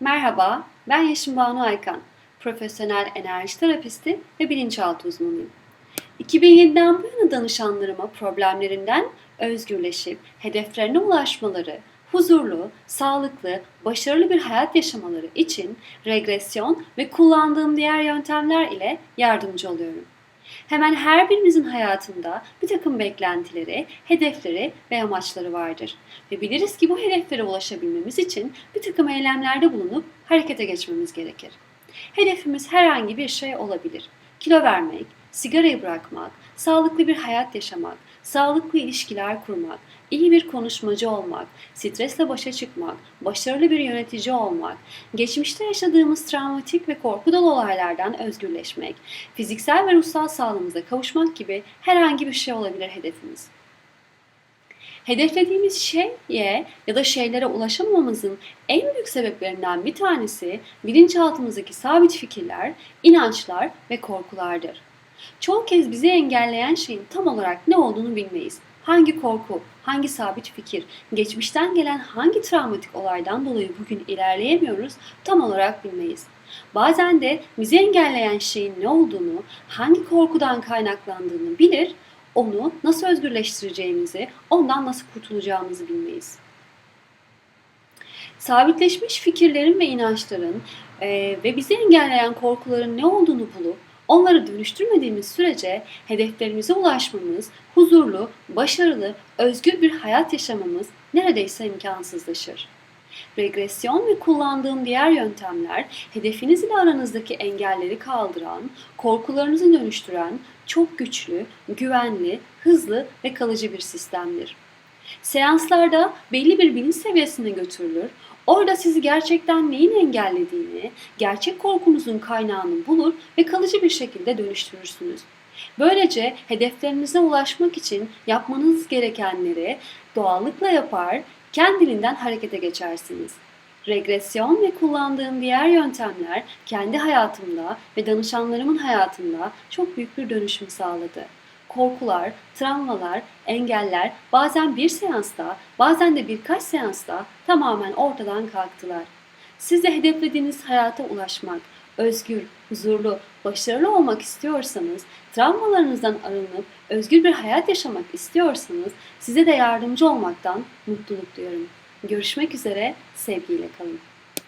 Merhaba, ben Yeşim Banu Aykan. Profesyonel enerji terapisti ve bilinçaltı uzmanıyım. 2007'den bu yana danışanlarıma problemlerinden özgürleşip hedeflerine ulaşmaları, huzurlu, sağlıklı, başarılı bir hayat yaşamaları için regresyon ve kullandığım diğer yöntemler ile yardımcı oluyorum. Hemen her birimizin hayatında bir takım beklentileri, hedefleri ve amaçları vardır. Ve biliriz ki bu hedeflere ulaşabilmemiz için bir takım eylemlerde bulunup harekete geçmemiz gerekir. Hedefimiz herhangi bir şey olabilir. Kilo vermek, sigarayı bırakmak, sağlıklı bir hayat yaşamak, sağlıklı ilişkiler kurmak, iyi bir konuşmacı olmak, stresle başa çıkmak, başarılı bir yönetici olmak, geçmişte yaşadığımız travmatik ve korku dolu olaylardan özgürleşmek, fiziksel ve ruhsal sağlığımıza kavuşmak gibi herhangi bir şey olabilir hedefimiz. Hedeflediğimiz şeye ya da şeylere ulaşamamamızın en büyük sebeplerinden bir tanesi bilinçaltımızdaki sabit fikirler, inançlar ve korkulardır. Çoğu kez bizi engelleyen şeyin tam olarak ne olduğunu bilmeyiz. Hangi korku, hangi sabit fikir, geçmişten gelen hangi travmatik olaydan dolayı bugün ilerleyemiyoruz tam olarak bilmeyiz. Bazen de bizi engelleyen şeyin ne olduğunu, hangi korkudan kaynaklandığını bilir, onu nasıl özgürleştireceğimizi, ondan nasıl kurtulacağımızı bilmeyiz. Sabitleşmiş fikirlerin ve inançların e, ve bizi engelleyen korkuların ne olduğunu bulup onları dönüştürmediğimiz sürece hedeflerimize ulaşmamız, huzurlu, başarılı, özgür bir hayat yaşamamız neredeyse imkansızlaşır. Regresyon ve kullandığım diğer yöntemler hedefiniz ile aranızdaki engelleri kaldıran, korkularınızı dönüştüren çok güçlü, güvenli, hızlı ve kalıcı bir sistemdir. Seanslarda belli bir bilinç seviyesine götürülür. Orada sizi gerçekten neyin engellediğini, gerçek korkunuzun kaynağını bulur ve kalıcı bir şekilde dönüştürürsünüz. Böylece hedeflerinize ulaşmak için yapmanız gerekenleri doğallıkla yapar, kendiliğinden harekete geçersiniz. Regresyon ve kullandığım diğer yöntemler kendi hayatımda ve danışanlarımın hayatında çok büyük bir dönüşüm sağladı. Korkular, travmalar, engeller bazen bir seansta, bazen de birkaç seansta tamamen ortadan kalktılar. Siz de hedeflediğiniz hayata ulaşmak, özgür, huzurlu, başarılı olmak istiyorsanız, travmalarınızdan arınıp özgür bir hayat yaşamak istiyorsanız size de yardımcı olmaktan mutluluk duyuyorum. Görüşmek üzere, sevgiyle kalın.